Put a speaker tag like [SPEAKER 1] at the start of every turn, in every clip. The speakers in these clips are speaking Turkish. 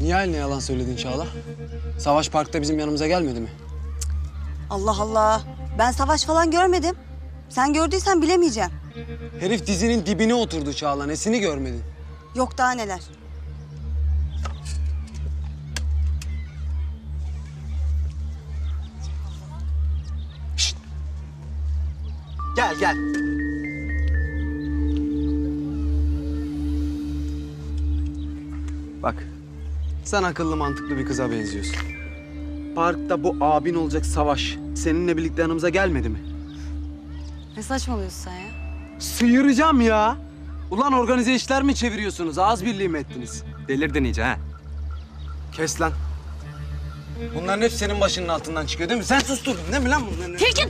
[SPEAKER 1] Niye haline yalan söyledin Çağla? Savaş Park'ta bizim yanımıza gelmedi mi?
[SPEAKER 2] Allah Allah. Ben savaş falan görmedim. Sen gördüysen bilemeyeceğim.
[SPEAKER 1] Herif dizinin dibine oturdu Çağla. Nesini görmedin?
[SPEAKER 2] Yok daha neler.
[SPEAKER 1] Gel gel. Bak. Sen akıllı mantıklı bir kıza benziyorsun. Parkta bu abin olacak Savaş seninle birlikte yanımıza gelmedi mi?
[SPEAKER 3] Ne saçmalıyorsun sen ya?
[SPEAKER 1] Sıyıracağım ya. Ulan organize işler mi çeviriyorsunuz? Ağız birliği mi ettiniz? Delirdin iyice ha. Kes lan. Bunların hep senin başının altından çıkıyor değil mi? Sen susturdun değil mi lan bunları?
[SPEAKER 3] Tilki!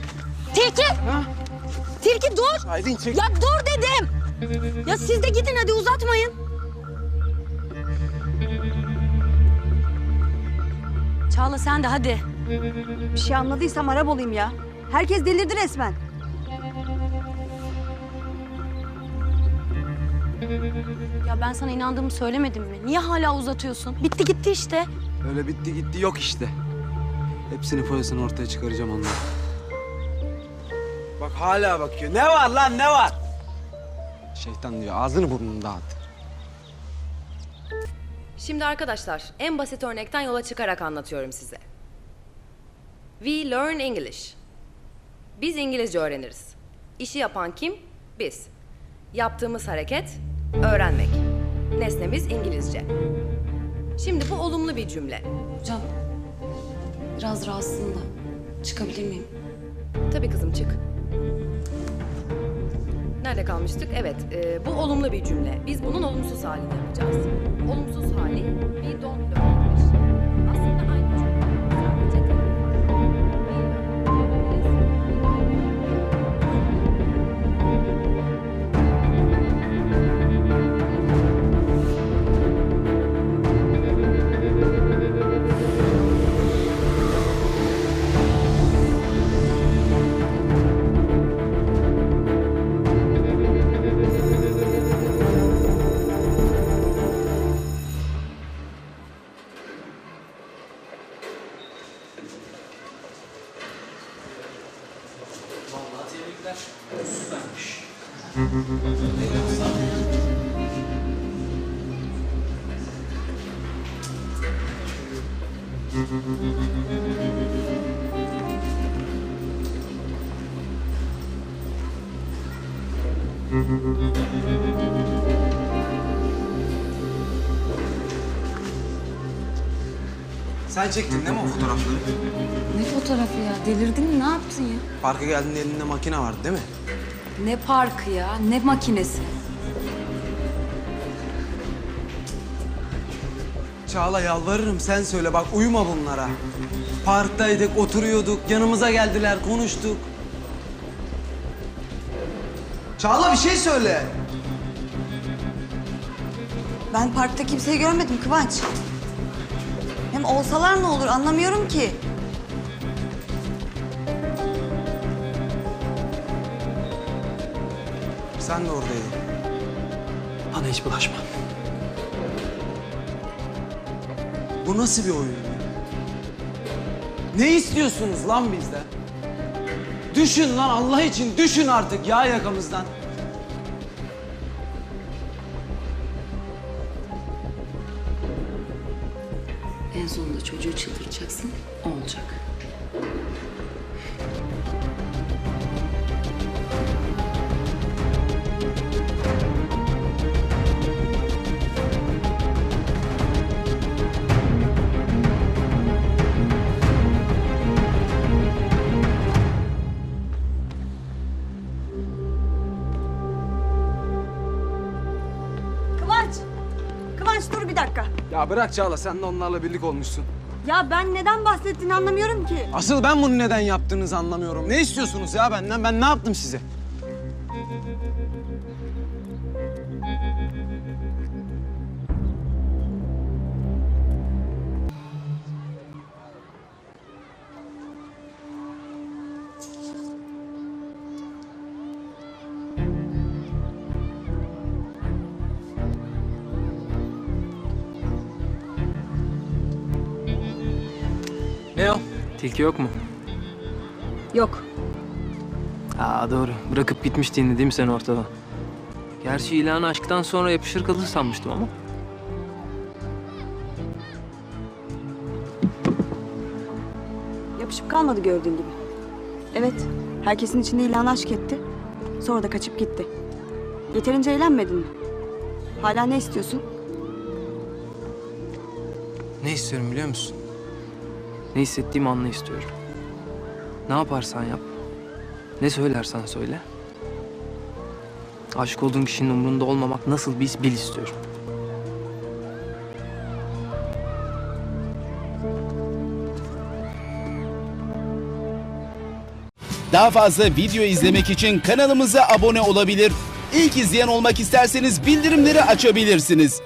[SPEAKER 3] Tilki!
[SPEAKER 1] Ha?
[SPEAKER 3] Tilki dur!
[SPEAKER 1] Aydın çek.
[SPEAKER 3] Ya dur dedim! Ya siz de gidin hadi uzatmayın. Çağla sen de hadi.
[SPEAKER 2] Bir şey anladıysam Arap olayım ya. Herkes delirdi resmen.
[SPEAKER 3] Ya ben sana inandığımı söylemedim mi? Niye hala uzatıyorsun? Bitti gitti işte.
[SPEAKER 1] Öyle bitti gitti yok işte. Hepsini foyasını ortaya çıkaracağım onları. Bak hala bakıyor. Ne var lan ne var? Şeytan diyor ağzını burnunu dağıt.
[SPEAKER 4] Şimdi arkadaşlar en basit örnekten yola çıkarak anlatıyorum size. We learn English. Biz İngilizce öğreniriz. İşi yapan kim? Biz. Yaptığımız hareket öğrenmek. Nesnemiz İngilizce. Şimdi bu olumlu bir cümle.
[SPEAKER 3] Hocam biraz rahatsızım da çıkabilir miyim?
[SPEAKER 4] Tabii kızım çık. Nerede kalmıştık? Evet, e, bu olumlu bir cümle. Biz bunun olumsuz halini yapacağız. Olumsuz hali we don't
[SPEAKER 1] Sen çektin değil mi o fotoğrafları?
[SPEAKER 3] Ne fotoğrafı ya? Delirdin mi? Ne yaptın ya?
[SPEAKER 1] Parka geldiğinde elinde makine vardı değil mi?
[SPEAKER 3] Ne parkı ya? Ne makinesi?
[SPEAKER 1] Çağla yalvarırım sen söyle bak uyuma bunlara. Parktaydık, oturuyorduk, yanımıza geldiler, konuştuk. Çağla bir şey söyle.
[SPEAKER 2] Ben parkta kimseyi görmedim Kıvanç. Hem olsalar ne olur anlamıyorum ki.
[SPEAKER 1] Sen de oradaydın. Bana hiç bulaşma. Bu nasıl bir oyun? Ne istiyorsunuz lan bizden? Düşün lan Allah için düşün artık ya yakamızdan.
[SPEAKER 3] En sonunda çocuğu çıldıracaksın. O olacak.
[SPEAKER 2] Kıvanç dur bir dakika.
[SPEAKER 1] Ya bırak Çağla sen de onlarla birlik olmuşsun.
[SPEAKER 2] Ya ben neden bahsettiğini anlamıyorum ki.
[SPEAKER 1] Asıl ben bunu neden yaptığınızı anlamıyorum. Ne istiyorsunuz ya benden? Ben ne yaptım size?
[SPEAKER 5] Tilki yok mu?
[SPEAKER 2] Yok.
[SPEAKER 5] Aa doğru. Bırakıp gitmişti yine değil mi sen ortadan? Gerçi ilanı aşktan sonra yapışır kalır sanmıştım ama.
[SPEAKER 2] Yapışıp kalmadı gördüğün gibi. Evet, herkesin içinde ilan aşk etti. Sonra da kaçıp gitti. Yeterince eğlenmedin mi? Hala ne istiyorsun?
[SPEAKER 5] Ne istiyorum biliyor musun? Ne hissettiğimi anla istiyorum. Ne yaparsan yap. Ne söylersen söyle. Aşık olduğun kişinin umurunda olmamak nasıl biz bil istiyorum.
[SPEAKER 6] Daha fazla video izlemek için kanalımıza abone olabilir. İlk izleyen olmak isterseniz bildirimleri açabilirsiniz.